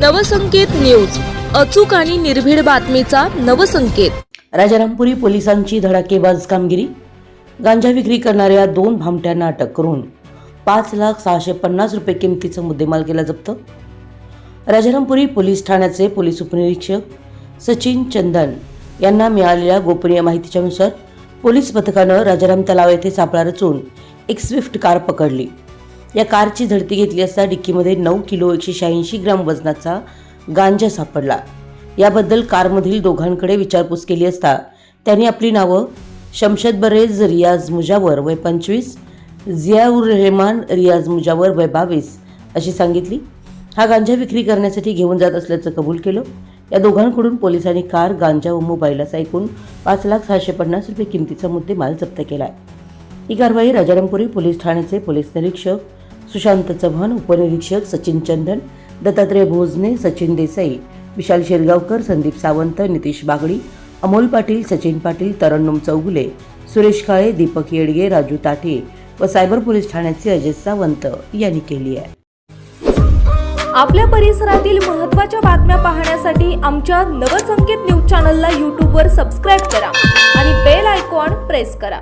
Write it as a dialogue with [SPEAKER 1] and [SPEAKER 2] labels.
[SPEAKER 1] Navsanket news. अचूक आणि निर्भीड बातमीचा नवसंकेत.
[SPEAKER 2] राजारामपुरी पोलिसांची धडाकेबाज कामगिरी. गांजा विक्री करणाऱ्या दोन भामट्यांना अटक करून पाच लाख सहाशे पन्नास रुपये किमतीचा मुद्देमाल केला जप्त. राजारामपुरी पोलीस ठाण्याचे पोलीस उपनिरीक्षक सचिन चंदन यांना मिळालेल्या गोपनीय माहितीच्यानुसार पोलीस पथकानं राजाराम तलाव येथे सापळा रचून एक स्विफ्ट कार पकडली. या कारची झडती घेतली असता डिक्कीमध्ये नऊ किलो एकशे शहाऐंशी ग्राम वजनाचा गांजा सापडला. याबद्दल कारमधील दोघांकडे विचारपूस केली असता त्यांनी आपली नावं शमशद बरेज रियाज मुजावर वय पंचवीस जियाउर रेहमान रियाज मुजावर वय बावीस अशी सांगितली. हा गांजा विक्री करण्यासाठी घेऊन जात असल्याचं कबूल केलं. या दोघांकडून पोलिसांनी कार गांजा व मोबाईल असा एकूण पाच लाख सहाशे पन्नास रुपये किमतीचा मुद्देमाल जप्त केला ही कारवाई राजारामपुरी पोलीस ठाण्याचे पोलीस निरीक्षक सुशांत चव्हाण उपनिरीक्षक सचिन चंदन दत्तात्रय भोजने सचिन देसाई विशाल शिरगावकर संदीप सावंत नितीश बागडी अमोल पाटील सचिन पाटील तरन्नुम चौगुले सुरेश काळे दीपक येडगे राजू ताठे व सायबर पोलीस ठाण्याचे अजय सावंत यांनी केली आहे.
[SPEAKER 3] आपल्या परिसरातील महत्त्वाच्या बातम्या पाहण्यासाठी आमच्या नवसंकेत न्यूज चॅनलला यूट्यूबवर सबस्क्राईब करा आणि बेल आयकॉन प्रेस करा.